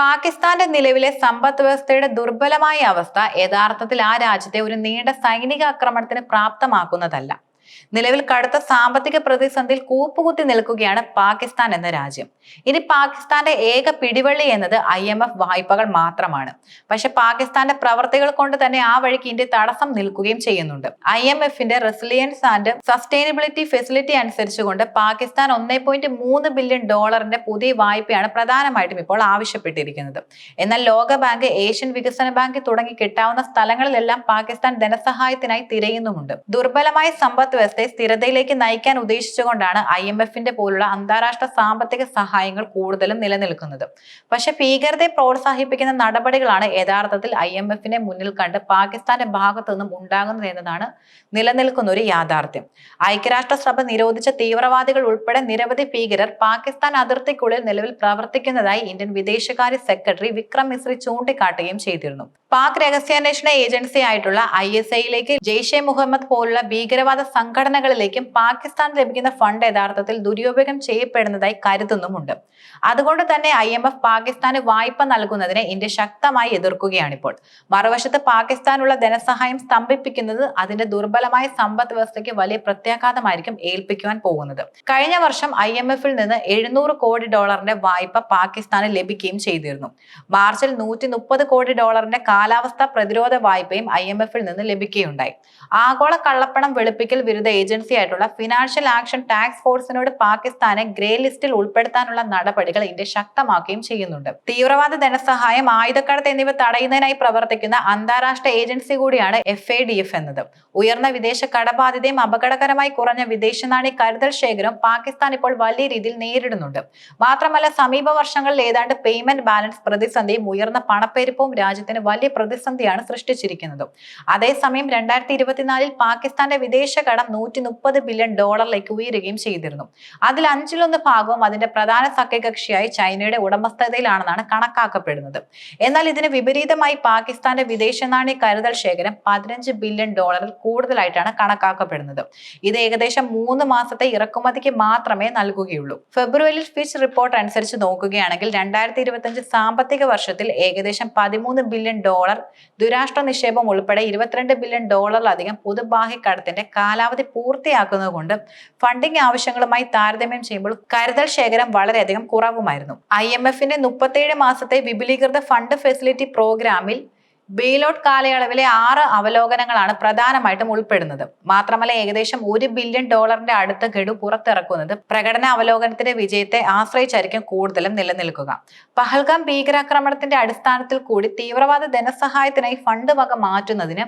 പാകിസ്ഥാന്റെ നിലവിലെ സമ്പദ് വ്യവസ്ഥയുടെ ദുർബലമായ അവസ്ഥ യഥാർത്ഥത്തിൽ ആ രാജ്യത്തെ ഒരു നീണ്ട സൈനിക ആക്രമണത്തിന് പ്രാപ്തമാക്കുന്നതല്ല. നിലവിൽ കടുത്ത സാമ്പത്തിക പ്രതിസന്ധിയിൽ കൂപ്പുകുത്തി നിൽക്കുകയാണ് പാകിസ്ഥാൻ എന്ന രാജ്യം. ഇനി പാകിസ്ഥാന്റെ ഏക പിടിവള്ളി എന്നത് ഐ എം എഫ് വായ്പകൾ മാത്രമാണ്. പക്ഷെ പാകിസ്ഥാന്റെ പ്രവർത്തികൾ കൊണ്ട് തന്നെ ആ വഴിക്ക് ഇന്ത്യ തടസ്സം നിൽക്കുകയും ചെയ്യുന്നുണ്ട്. ഐ എം എഫിന്റെ റെസിലിയൻസ് ആൻഡ് സസ്റ്റൈനബിലിറ്റി ഫെസിലിറ്റി അനുസരിച്ചുകൊണ്ട് പാകിസ്ഥാൻ ഒന്നേ പോയിന്റ് മൂന്ന് ബില്യൺ ഡോളറിന്റെ പുതിയ വായ്പയാണ് പ്രധാനമായിട്ടും ഇപ്പോൾ ആവശ്യപ്പെട്ടിരിക്കുന്നത്. എന്നാൽ ലോകബാങ്ക് ഏഷ്യൻ വികസന ബാങ്ക് തുടങ്ങി കിട്ടാവുന്ന സ്ഥലങ്ങളിലെല്ലാം പാകിസ്ഥാൻ ധനസഹായത്തിനായി തിരയുന്നുമുണ്ട്. ദുർബലമായ സമ്പദ് വ്യവസ്ഥയെ സ്ഥിരതയിലേക്ക് നയിക്കാൻ ഉദ്ദേശിച്ചുകൊണ്ടാണ് ഐ എം എഫിന്റെ പോലുള്ള അന്താരാഷ്ട്ര സാമ്പത്തിക സഹായങ്ങൾ കൂടുതലും നിലനിൽക്കുന്നത്. പക്ഷെ ഭീകരതയെ പ്രോത്സാഹിപ്പിക്കുന്ന നടപടികളാണ് യഥാർത്ഥത്തിൽ ഐ എം എഫിനെ മുന്നിൽ കണ്ട് പാകിസ്ഥാന്റെ ഭാഗത്തു നിന്നും ഉണ്ടാകുന്നത് എന്നതാണ് നിലനിൽക്കുന്ന ഒരു യാഥാർത്ഥ്യം. ഐക്യരാഷ്ട്രസഭ നിരോധിച്ച തീവ്രവാദികൾ ഉൾപ്പെടെ നിരവധി ഭീകരർ പാകിസ്ഥാൻ അതിർത്തിക്കുള്ളിൽ നിലവിൽ പ്രവർത്തിക്കുന്നതായി ഇന്ത്യൻ വിദേശകാര്യ സെക്രട്ടറി വിക്രം മിശ്രി ചൂണ്ടിക്കാട്ടുകയും ചെയ്തിരുന്നു. പാക് രഹസ്യാന്വേഷണ ഏജൻസി ആയിട്ടുള്ള ഐ എസ് ഐയിലേക്ക് ജെയ്ഷെ മുഹമ്മദ് പോലുള്ള ഭീകരവാദ സംഘടനകളിലേക്കും പാകിസ്ഥാൻ ലഭിക്കുന്ന ഫണ്ട് യഥാർത്ഥത്തിൽ ദുരുപയോഗം ചെയ്യപ്പെടുന്നതായി കരുതുന്നുമുണ്ട്. അതുകൊണ്ട് തന്നെ ഐ എം എഫ് പാകിസ്ഥാന് വായ്പ നൽകുന്നതിനെ ഇന്ത്യ ശക്തമായി എതിർക്കുകയാണിപ്പോൾ. മറുവശത്ത് പാകിസ്ഥാനുള്ള ധനസഹായം സ്തംഭിപ്പിക്കുന്നത് അതിന്റെ ദുർബലമായ സമ്പദ് വ്യവസ്ഥയ്ക്ക് വലിയ പ്രത്യാഘാതമായിരിക്കും ഏൽപ്പിക്കുവാൻ പോകുന്നത്. കഴിഞ്ഞ വർഷം ഐ എം എഫിൽ നിന്ന് എഴുന്നൂറ് കോടി ഡോളറിന്റെ വായ്പ പാകിസ്ഥാന് ലഭിക്കുകയും ചെയ്തിരുന്നു. മാർച്ചിൽ നൂറ്റി കോടി ഡോളറിന്റെ കാലാവസ്ഥാ പ്രതിരോധ വായ്പയും ഐ എം എഫിൽ നിന്ന് ലഭിക്കുകയുണ്ടായി. ആഗോള കള്ളപ്പണം വെളുപ്പിക്കൽ വിരുദ്ധ ഏജൻസി ആയിട്ടുള്ള ഫിനാൻഷ്യൽ ആക്ഷൻ ടാക്സ് ഫോഴ്സിനോട് പാകിസ്ഥാനെ ഗ്രേ ലിസ്റ്റിൽ ഉൾപ്പെടുത്താനുള്ള നടപടികൾ ഇന്ത്യ ശക്തമാക്കുകയും ചെയ്യുന്നുണ്ട്. തീവ്രവാദ ധനസഹായം ആയുധക്കടത്ത് എന്നിവ തടയുന്നതിനായി പ്രവർത്തിക്കുന്ന അന്താരാഷ്ട്ര ഏജൻസി കൂടിയാണ് എഫ് എ ഡി എഫ് എന്നത്. ഉയർന്ന വിദേശ കടബാധ്യതയും അപകടകരമായി കുറഞ്ഞ വിദേശ നാണി കരുതൽ ശേഖരം പാകിസ്ഥാൻ ഇപ്പോൾ വലിയ രീതിയിൽ നേരിടുന്നുണ്ട്. മാത്രമല്ല സമീപ വർഷങ്ങളിൽ ഏതാണ്ട് പേയ്മെന്റ് ബാലൻസ് പ്രതിസന്ധിയും ഉയർന്ന പണപ്പെരുപ്പവും രാജ്യത്തിന് വലിയ പ്രതിസന്ധിയാണ് സൃഷ്ടിച്ചിരിക്കുന്നത്. അതേസമയം രണ്ടായിരത്തി ഇരുപത്തിനാലിൽ പാകിസ്ഥാന്റെ വിദേശ കടം നൂറ്റി മുപ്പത് ബില്യൺ ഡോളറിലേക്ക് ഉയരുകയും ചെയ്തിരുന്നു. അതിൽ അഞ്ചിലൊന്ന് ഭാഗവും അതിന്റെ പ്രധാന സഖ്യകക്ഷിയായി ചൈനയുടെ ഉടമസ്ഥതയിലാണെന്നാണ് കണക്കാക്കപ്പെടുന്നത്. എന്നാൽ ഇതിന് വിപരീതമായി പാകിസ്ഥാന്റെ വിദേശ നാണ്യ കരുതൽ ശേഖരം പതിനഞ്ച് ബില്യൺ ഡോളറിൽ കൂടുതലായിട്ടാണ് കണക്കാക്കപ്പെടുന്നത്. ഇത് ഏകദേശം മൂന്ന് മാസത്തെ ഇറക്കുമതിക്ക് മാത്രമേ നൽകുകയുള്ളൂ. ഫെബ്രുവരിയിൽ ഫിച്ച് റിപ്പോർട്ട് അനുസരിച്ച് നോക്കുകയാണെങ്കിൽ രണ്ടായിരത്തി ഇരുപത്തിയഞ്ച് സാമ്പത്തിക വർഷത്തിൽ ഏകദേശം പതിമൂന്ന് ബില്യൺ ഡോളർ ദുരാഷ്ട്ര നിക്ഷേപം ഉൾപ്പെടെ ഇരുപത്തിരണ്ട് ബില്യൺ ഡോളറിലധികം പൊതുബാഹ്യ കടത്തിന്റെ കാലാവധി പൂർത്തിയാക്കുന്നതുകൊണ്ട് ഫണ്ടിംഗ് ആവശ്യങ്ങളുമായി താരതമ്യം ചെയ്യുമ്പോൾ കരുതൽ ശേഖരം വളരെയധികം കുറവുമായിരുന്നു. ഐ എം എഫിന്റെ മുപ്പത്തേഴ് മാസത്തെ വിപുലീകൃത ഫണ്ട് ഫെസിലിറ്റി പ്രോഗ്രാമിൽ ബെയിലോട്ട് കാലയളവിലെ ആറ് അവലോകനങ്ങളാണ് പ്രധാനമായിട്ടും ഉൾപ്പെടുന്നത്. മാത്രമല്ല ഏകദേശം ഒരു ബില്യൺ ഡോളറിന്റെ അടുത്ത ഗഡു പുറത്തിറക്കുന്നത് പ്രകടന അവലോകനത്തിന്റെ വിജയത്തെ ആശ്രയിച്ചായിരിക്കും കൂടുതലും നിലനിൽക്കുക. പഹൽഗാം ഭീകരാക്രമണത്തിന്റെ അടിസ്ഥാനത്തിൽ കൂടി തീവ്രവാദ ധനസഹായത്തിനായി ഫണ്ട് വക മാറ്റുന്നതിന്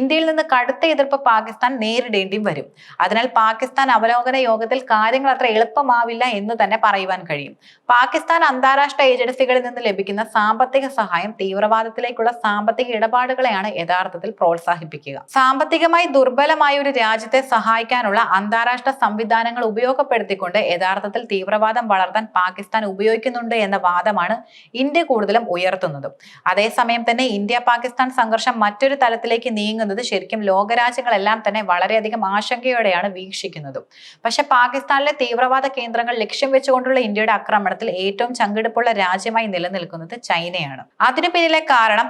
ഇന്ത്യയിൽ നിന്ന് കടുത്ത എതിർപ്പ് പാകിസ്ഥാൻ നേരിടേണ്ടിയും വരും. അതിനാൽ പാകിസ്ഥാൻ അവലോകന യോഗത്തിൽ കാര്യങ്ങൾ അത്ര എളുപ്പമാവില്ല എന്ന് തന്നെ പറയുവാൻ കഴിയും. പാകിസ്ഥാൻ അന്താരാഷ്ട്ര ഏജൻസികളിൽ നിന്ന് ലഭിക്കുന്ന സാമ്പത്തിക സഹായം തീവ്രവാദത്തിലേക്കുള്ള സാമ്പത്തിക ഇടപാടുകളെയാണ് യഥാർത്ഥത്തിൽ പ്രോത്സാഹിപ്പിക്കുക. സാമ്പത്തികമായി ദുർബലമായ ഒരു രാജ്യത്തെ സഹായിക്കാനുള്ള അന്താരാഷ്ട്ര സംവിധാനങ്ങൾ ഉപയോഗപ്പെടുത്തിക്കൊണ്ട് യഥാർത്ഥത്തിൽ തീവ്രവാദം വളർത്താൻ പാകിസ്ഥാൻ ഉപയോഗിക്കുന്നുണ്ട് എന്ന വാദമാണ് ഇന്ത്യ കൂടുതലും ഉയർത്തുന്നത്. അതേസമയം തന്നെ ഇന്ത്യ പാകിസ്ഥാൻ സംഘർഷം മറ്റൊരു തലത്തിലേക്ക് നീങ്ങുന്നത് ശരിക്കും ലോകരാജ്യങ്ങളെല്ലാം തന്നെ വളരെയധികം ആശങ്കയോടെയാണ് വീക്ഷിക്കുന്നത്. പക്ഷെ പാകിസ്ഥാനിലെ തീവ്രവാദ കേന്ദ്രങ്ങൾ ലക്ഷ്യം വെച്ചുകൊണ്ടുള്ള ഇന്ത്യയുടെ ആക്രമണത്തിൽ ഏറ്റവും ചങ്കിടുപ്പുള്ള രാജ്യമായി നിലനിൽക്കുന്നത് ചൈനയാണ്. അതിനു പിന്നിലെ കാരണം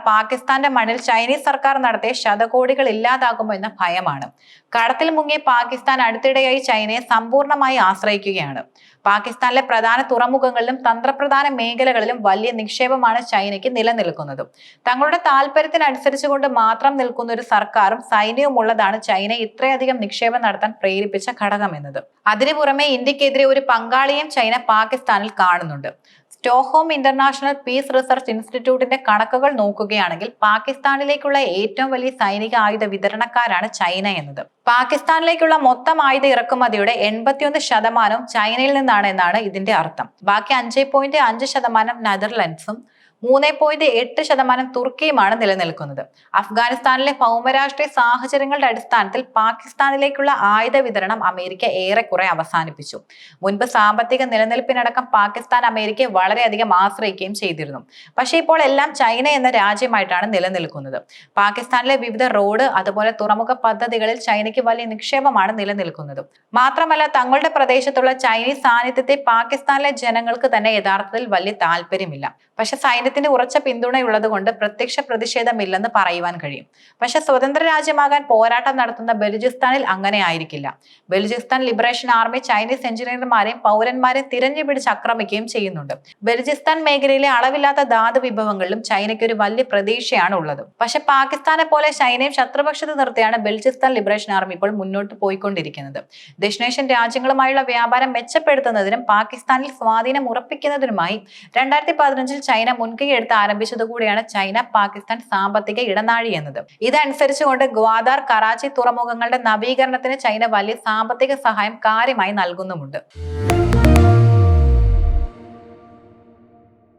പാകിസ്ഥാന്റെ മണ്ണിൽ ചൈനീസ് സർക്കാർ നടത്തിയ ശതകോടികൾ ഇല്ലാതാകുമോ എന്ന ഭയമാണ്. കടത്തിൽ മുങ്ങിയ പാകിസ്ഥാൻ അടുത്തിടെയായി ചൈനയെ സമ്പൂർണമായി ആശ്രയിക്കുകയാണ്. പാകിസ്ഥാനിലെ പ്രധാന തുറമുഖങ്ങളിലും തന്ത്രപ്രധാന മേഖലകളിലും വലിയ നിക്ഷേപമാണ് ചൈനയ്ക്ക് നിലനിൽക്കുന്നത്. തങ്ങളുടെ താല്പര്യത്തിനനുസരിച്ചുകൊണ്ട് മാത്രം നിൽക്കുന്ന ഒരു സർക്കാരും സൈന്യവും ഉള്ളതാണ് ചൈന ഇത്രയധികം നിക്ഷേപം നടത്താൻ പ്രേരിപ്പിച്ച ഘടകം എന്നത് അതിനു പുറമെ ഇന്ത്യക്കെതിരെ ഒരു പങ്കാളിയും ചൈന പാകിസ്ഥാനിൽ കാണുന്നുണ്ട്. സ്റ്റോഹോം ഇന്റർനാഷണൽ പീസ് റിസർച്ച് ഇൻസ്റ്റിറ്റ്യൂട്ടിന്റെ കണക്കുകൾ നോക്കുകയാണെങ്കിൽ പാകിസ്ഥാനിലേക്കുള്ള ഏറ്റവും വലിയ സൈനിക ആയുധ വിതരണക്കാരാണ് ചൈന എന്നത്. പാകിസ്ഥാനിലേക്കുള്ള മൊത്തം ആയുധ ഇറക്കുമതിയുടെ എൺപത്തിയൊന്ന് ശതമാനവും ചൈനയിൽ നിന്നാണ് എന്നാണ് ഇതിന്റെ അർത്ഥം. ബാക്കി അഞ്ച് പോയിന്റ് അഞ്ച് ശതമാനം നെതർലൻഡ്സും മൂന്ന് പോയിന്റ് എട്ട് ശതമാനം തുർക്കിയുമാണ് നിലനിൽക്കുന്നത്. അഫ്ഗാനിസ്ഥാനിലെ ഭൗമരാഷ്ട്രീയ സാഹചര്യങ്ങളുടെ അടിസ്ഥാനത്തിൽ പാകിസ്ഥാനിലേക്കുള്ള ആയുധ വിതരണം അമേരിക്ക ഏറെക്കുറെ അവസാനിപ്പിച്ചു. മുൻപ് സാമ്പത്തിക നിലനിൽപ്പിനടക്കം പാകിസ്ഥാൻ അമേരിക്കയെ വളരെയധികം ആശ്രയിക്കുകയും ചെയ്തിരുന്നു. പക്ഷേ ഇപ്പോൾ എല്ലാം ചൈന എന്ന രാജ്യമായിട്ടാണ് നിലനിൽക്കുന്നത്. പാകിസ്ഥാനിലെ വിവിധ റോഡ് അതുപോലെ തുറമുഖ പദ്ധതികളിൽ ചൈനയ്ക്ക് വലിയ നിക്ഷേപമാണ് നിലനിൽക്കുന്നത്. മാത്രമല്ല തങ്ങളുടെ പ്രദേശത്തുള്ള ചൈനീസ് സാന്നിധ്യത്തെ പാകിസ്ഥാനിലെ ജനങ്ങൾക്ക് തന്നെ യഥാർത്ഥത്തിൽ വലിയ താല്പര്യമില്ല. പക്ഷെ സൈന്യത്തിന്റെ ഉറച്ച പിന്തുണയുള്ളത് കൊണ്ട് പ്രത്യക്ഷ പ്രതിഷേധമില്ലെന്ന് പറയുവാൻ കഴിയും. പക്ഷെ സ്വതന്ത്ര രാജ്യമാകാൻ പോരാട്ടം നടത്തുന്ന ബലൂചിസ്ഥാനിൽ അങ്ങനെ ആയിരിക്കില്ല. ബലൂചിസ്ഥാൻ ലിബറേഷൻ ആർമി ചൈനീസ് എഞ്ചിനീയർമാരെയും പൗരന്മാരെയും തിരഞ്ഞു പിടിച്ച് ആക്രമിക്കുകയും ചെയ്യുന്നുണ്ട്. ബലൂചിസ്ഥാൻ മേഖലയിലെ അളവില്ലാത്ത ധാതു വിഭവങ്ങളിലും ചൈനയ്ക്ക് ഒരു വലിയ പ്രതീക്ഷയാണ് ഉള്ളത്. പക്ഷെ പാകിസ്ഥാനെ പോലെ ചൈനയും ശത്രുപക്ഷത്ത് നിർത്തിയാണ് ബലൂചിസ്ഥാൻ ലിബറേഷൻ ആർമി ഇപ്പോൾ മുന്നോട്ട് പോയിക്കൊണ്ടിരിക്കുന്നത്. ദക്ഷിണേഷ്യൻ രാജ്യങ്ങളുമായുള്ള വ്യാപാരം മെച്ചപ്പെടുത്തുന്നതിനും പാകിസ്ഥാനിൽ സ്വാധീനം ഉറപ്പിക്കുന്നതിനുമായി രണ്ടായിരത്തി പതിനഞ്ചിൽ ചൈന മുൻകൈ എടുത്ത് ആരംഭിച്ചതുകൂടിയാണ് ചൈന പാകിസ്ഥാൻ സാമ്പത്തിക ഇടനാഴി എന്നത്. ഇതനുസരിച്ചുകൊണ്ട് ഗ്വാദാർ കറാച്ചി തുറമുഖങ്ങളുടെ നവീകരണത്തിന് ചൈന വലിയ സാമ്പത്തിക സഹായം കാര്യമായി നൽകുന്നുമുണ്ട്.